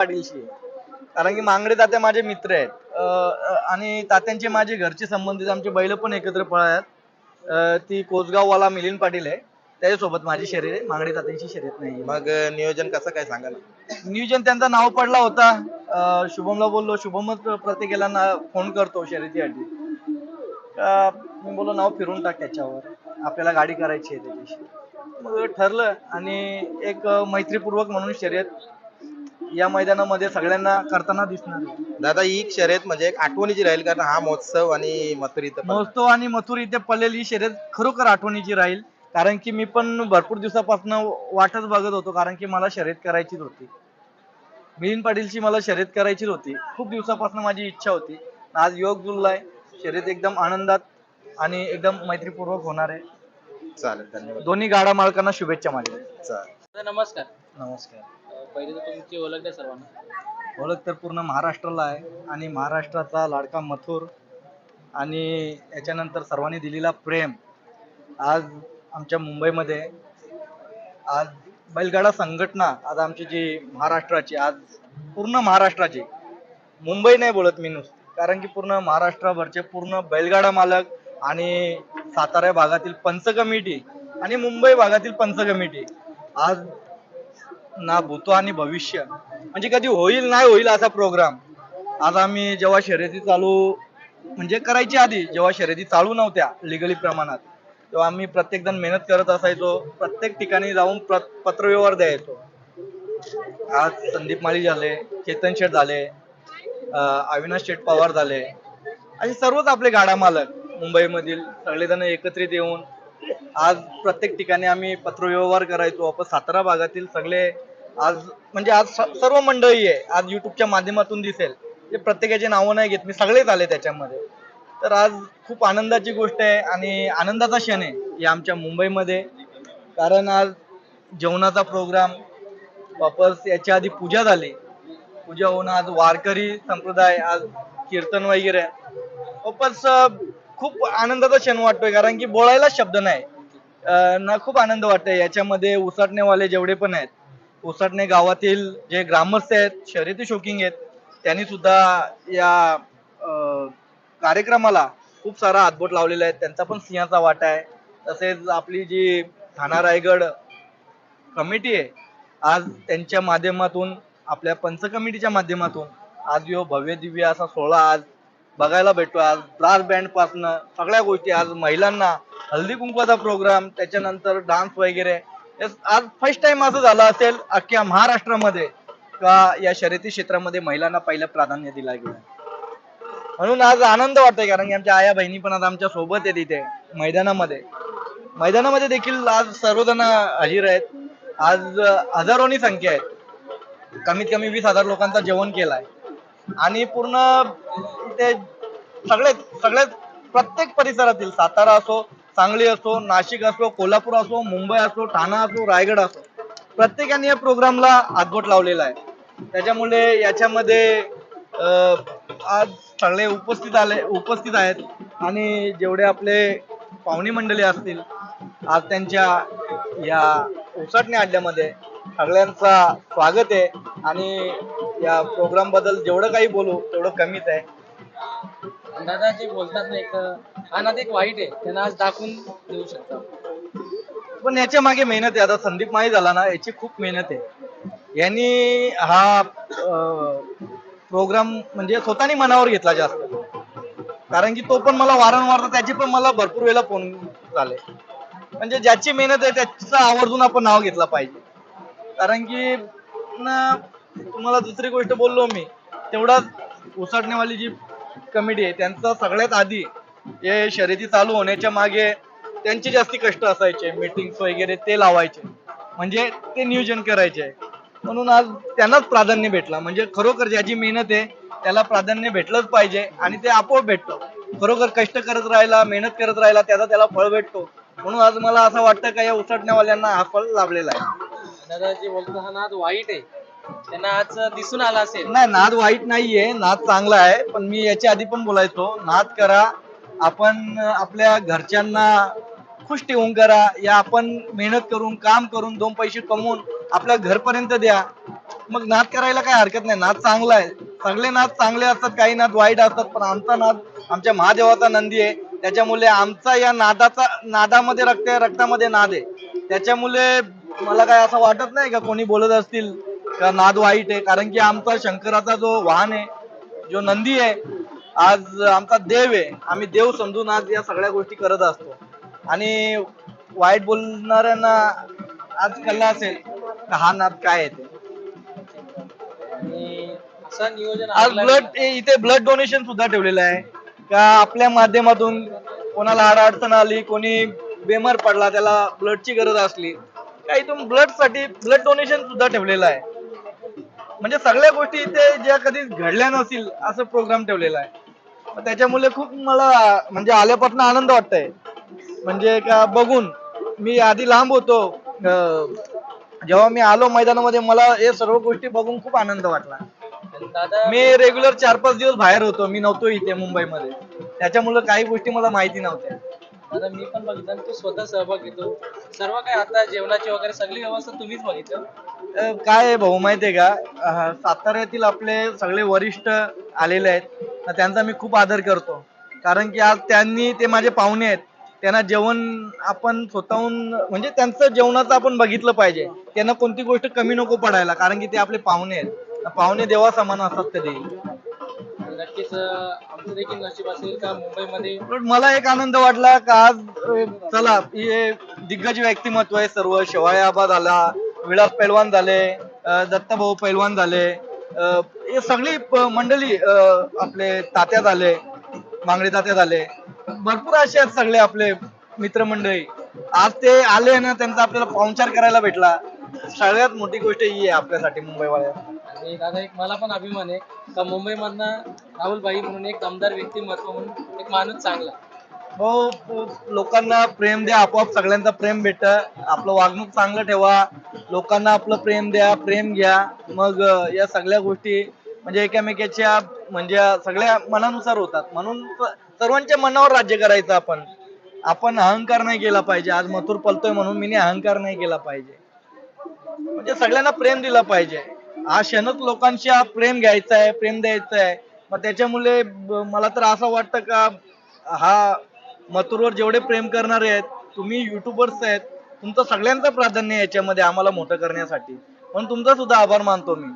पाटीलशी. कारण की मांगडे तात्या माझे मित्र आहेत. अं, आणि तात्यांचे माझे घरचे संबंधित आमचे बैल पण एकत्र अं, ती कोसगाववाला मिलिंद पाटील आहे. त्याच्यासोबत माझी शर्यत आहे. मांगडे तात्यांची शर्यत नाही मग नियोजन कसं काय सांगा ना नियोजन त्यांचा नाव पडला होता. अं, शुभमला बोललो. शुभमच प्रत्येकाला ना फोन करतो शर्यतीसाठी. मी बोललो नाव फिरून टाक त्याच्यावर. आपल्याला गाडी करायची आहे त्याच्याशी. मग ठरलं आणि एक अं, मैत्रीपूर्वक म्हणून शर्यत या मैदानामध्ये सगळ्यांना करताना दिसणार आहे. दादा ही शर्यत म्हणजे एक आठवणीची राहील कारण हा महोत्सव आणि मथुर इथं पण- महोत्सव आणि मथुर इथे पडलेली ही शर्यत खरोखर आठवणीची राहील कारण की मी पण भरपूर दिवसापासून वाटच बघत होतो कारण की मला शर्यत करायचीच होती. मिलिंद पाटीलची मला शर्यत करायचीच होती. खूप दिवसापासून माझी इच्छा होती. आज योग जुळलाय शर्यत एकदम आनंदात आणि एकदम मैत्रीपूर्वक होणार आहे. चालेल धन्यवाद. दोन्ही गाडा मालकांना शुभेच्छा माझ्या. चालेल. नमस्कार. नमस्कार. पहिले तर तुमची ओळख द्या सर्वांना. ओळख तर पूर्ण महाराष्ट्राला आहे आणि महाराष्ट्राचा लाडका मथुर आणि याच्यानंतर सर्वांनी दिलेला प्रेम आज आमच्या मुंबईमध्ये आज बैलगाडा संघटना आज आमची जी महाराष्ट्राची आज पूर्ण महाराष्ट्राची. मुंबई नाही बोलत मी नुसतं कारण की पूर्ण महाराष्ट्राभरचे पूर्ण बैलगाडा मालक आणि सातारा भागातील पंच कमिटी आणि मुंबई भागातील पंच कमिटी आज ना भूतो आणि भविष्य. म्हणजे कधी होईल नाही होईल असा प्रोग्राम आज आम्ही जेव्हा शर्यती चालू म्हणजे करायची आधी जेव्हा शर्यती चालू नव्हत्या लिगली प्रमाणात तेव्हा आम्ही प्रत्येक जण मेहनत करत असायचो. प्रत्येक ठिकाणी जाऊन प्र- पत्रव्यवहार द्यायचो. आज संदीप माळी झाले चेतन शेठ झाले अविनाश शेठ पवार झाले. आणि सर्वच आपले गाडा मालक मुंबईमधील सगळेजण एकत्रित येऊन आज प्रत्येक ठिकाणी आम्ही पत्रव्यवहार करायचो. आपण सातारा भागातील सगळे आज म्हणजे आज स- सर्व मंडळी आहे. आज युट्यूबच्या माध्यमातून दिसेल. ते प्रत्येकाचे नावं नाही घेत. मी सगळेच आले त्याच्यामध्ये. तर आज खूप आनंदाची गोष्ट आहे आणि आनंदाचा क्षण आहे या आमच्या मुंबईमध्ये. कारण आज जेवणाचा प्रोग्राम वापस याच्या आधी पूजा झाली. पूजा होऊन आज वारकरी संप्रदाय आज कीर्तन वगैरे. वापस अं, खूप आनंदाचा क्षण वाटतोय कारण की बोलायला शब्द नाही. अं, ना खूप आनंद वाटतोय. याच्यामध्ये उसाटणेवाले जेवढे पण आहेत उसाटणे गावातील जे ग्रामस्थ आहेत शर्यती शौकिंग आहेत त्यांनी सुद्धा या अं, कार्यक्रमाला खूप सारा हातबोट लावलेला आहे. त्यांचा पण सिंहाचा वाटा आहे. तसेच आपली जी ठाणा रायगड कमिटी आहे आज त्यांच्या माध्यमातून आपल्या पंच कमिटीच्या माध्यमातून आज यो भव्य दिव्य असा सोहळा आज बघायला भेटतो आज ब्रास बँड पासनं सगळ्या गोष्टी. आज महिलांना हल्दी कुंकवाचा प्रोग्राम त्याच्यानंतर डान्स वगैरे. आज फर्स्ट टाइम असं झालं असेल अख्ख्या महाराष्ट्रामध्ये का या शर्यती क्षेत्रामध्ये महिलांना पहिलं प्राधान्य दिला गेलं? म्हणून आज आनंद वाटतोय कारण की आमच्या आया बहिणी पण आज आमच्यासोबत आहेत इथे मैदानामध्ये. मैदानामध्ये देखील आज सर्वजण हजीर आहेत. आज हजारोनी संख्या आहेत. कमीत कमी वीस हजार लोकांचा जेवण केलाय. आणि पूर्ण ते सगळे सगळे प्रत्येक परिसरातील सातारा असो सांगली असो नाशिक असो कोल्हापूर असो मुंबई असो ठाणा असो रायगड असो प्रत्येकाने या प्रोग्रामला हातबोट लावलेला आहे. त्याच्यामुळे याच्यामध्ये आज सगळे उपस्थित आले उपस्थित आहेत. आणि जेवढे आपले पाहुणी मंडळी असतील आज त्यांच्या या उसटणे अड्ड्यामध्ये सगळ्यांचा स्वागत आहे. आणि या प्रोग्रामबद्दल जेवढं काही बोलू तेवढं कमीच आहे. आणि दादा जे बोलतात ना एक अनाथ एक वाईट आहे. त्यांना आज दाखवून देऊ शकतात. पण याच्या मागे मेहनत आहे. आता संदीप माही झाला ना याची खूप मेहनत आहे. यांनी हा प्रोग्राम म्हणजे स्वतःने मनावर घेतला जास्त. कारण की तो पण मला वारंवार त्याची पण मला भरपूर वेळेला फोन झाले. म्हणजे ज्याची मेहनत आहे त्याचं आवर्जून आपण नाव घेतलं पाहिजे. कारण की ना तुम्हाला दुसरी गोष्ट बोललो मी तेवढाच उसाटणेवाली जी कमिटी आहे. त्यांचा सगळ्यात आधी हे शर्यती चालू होण्याच्या मागे त्यांचे जास्ती कष्ट असायचे मीटिंग्स वगैरे ते लावायचे. म्हणजे ते नियोजन करायचे. म्हणून आज त्यांनाच प्राधान्य भेटला. म्हणजे खरोखर ज्याची मेहनत आहे त्याला प्राधान्य भेटलंच पाहिजे आणि ते आपोआप भेटतं. खरोखर कष्ट करत राहिला मेहनत करत राहिला त्याचा त्याला फळ भेटतो. म्हणून आज मला असं वाटतं का या उसटण्यावाल्यांना हा फळ लाभलेला आहे. दादाजी हा नाद वाईट आहे. त्यांना आज दिसून आला असेल. नाही नाद वाईट नाहीये नाद चांगला आहे पण मी याच्या आधी पण बोलायचो. नाद करा आपण आपल्या घरच्यांना खुश ठेवून करा या आपण मेहनत करून काम करून दोन पैसे कमवून आपल्या घरपर्यंत द्या. मग नाद करायला काय हरकत नाही नाद चांगला आहे. सगळे नाद चांगले असतात काही नाद वाईट असतात पण आमचा नाद आमच्या महादेवाचा नंदी आहे. त्याच्यामुळे आमचा या नादाचा नादामध्ये रक्त आहे रक्तामध्ये नाद आहे. त्याच्यामुळे मला काय असं वाटत नाही का कोणी बोलत असतील? का नाद वाईट आहे? कारण की आमचा शंकराचा जो वाहन आहे जो नंदी आहे आज आमचा देव आहे. आम्ही देव समजून आज या सगळ्या गोष्टी करत असतो. आणि वाईट बोलणाऱ्यांना आज कळलं असेल हा नाद काय आहे ते? आणि असं नियोजन आज ब्लड इथे ब्लड डोनेशन सुद्धा ठेवलेलं आहे. का आपल्या माध्यमातून कोणाला अडचण आली कोणी बेमार पडला त्याला ब्लडची गरज असली का इथून ब्लडसाठी ब्लड डोनेशन सुद्धा ठेवलेलं आहे. म्हणजे सगळ्या गोष्टी इथे ज्या कधी घडल्या नसतील असं प्रोग्राम ठेवलेला आहे. त्याच्यामुळे खूप मला म्हणजे आल्यापासून आनंद वाटतंय. म्हणजे का बघून मी आधी लांब होतो जेव्हा मी आलो मैदानामध्ये मला हे सर्व गोष्टी बघून खूप आनंद वाटला. मी रेग्युलर चार पाच दिवस बाहेर होतो मी नव्हतो इथे मुंबईमध्ये. त्याच्यामुळे काही गोष्टी मला माहिती नव्हत्या. दादा मी पण बघितलं आणि तू स्वतः सहभाग घेतो. सर्व काय आता जेवणाची वगैरे सगळी व्यवस्था तुम्हीच बघितलं. काय आहे भाऊ माहितीये का? साताऱ्यातील आपले सगळे वरिष्ठ आलेले आहेत. तर त्यांचा मी खूप आदर करतो. कारण की आज त्यांनी ते माझे पाहुणे आहेत. त्यांना जेवण आपण स्वतःहून म्हणजे त्यांचं जेवणाचं आपण बघितलं पाहिजे. त्यांना कोणती गोष्ट कमी नको पडायला कारण की ते आपले पाहुणे आहेत. पाहुणे देवा समान असतात कधी. नक्कीच अं, आमचं देखील नशीब असेल का मुंबईमध्ये? पण मला एक आनंद वाटला का आज अं, चला हे दिग्गज व्यक्तिमत्व आहे सर्व. शेवाळे आबा झाला विलास पैलवान झाले अं, दत्ताभाऊ पैलवान झाले. अं, हे सगळी प- मंडळी अं, आपले तात्या झाले मांगडे तात्या झाले. भरपूर असे आहेत सगळे आपले मित्रमंडळी. आज ते आले ना त्यांचा आपल्याला पाहुणचार करायला भेटला. सगळ्यात मोठी गोष्ट ही आहे आपल्यासाठी मुंबईवाल्या आणि दादा एक मला पण अभिमान आहे का मुंबईमधनं राहुलबाई म्हणून एक दमदार व्यक्तिमत्व म्हणून एक माणूस चांगला. हो लोकांना प्रेम द्या आपोआप सगळ्यांचा प्रेम भेट. आपलं वागणूक चांगलं ठेवा. लोकांना आपलं प्रेम द्या प्रेम घ्या. मग या सगळ्या गोष्टी म्हणजे एकामेकाच्या म्हणजे सगळ्या मनानुसार होतात. म्हणून सर्वांच्या मनावर राज्य करायचं आपण. आपण अहंकार नाही केला पाहिजे. आज मथुर पलतोय म्हणून मी अहंकार नाही केला पाहिजे. म्हणजे सगळ्यांना प्रेम दिला पाहिजे. हा क्षणच लोकांशी प्रेम घ्यायचा आहे प्रेम द्यायचं आहे. मग त्याच्यामुळे मला तर असं वाटतं का हा मथुरवर जेवढे प्रेम करणारे आहेत तुम्ही युट्यूबर्स आहेत तुमचं सगळ्यांचं प्राधान्य याच्यामध्ये आम्हाला मोठं करण्यासाठी. म्हणून तुमचा सुद्धा आभार मानतो मी.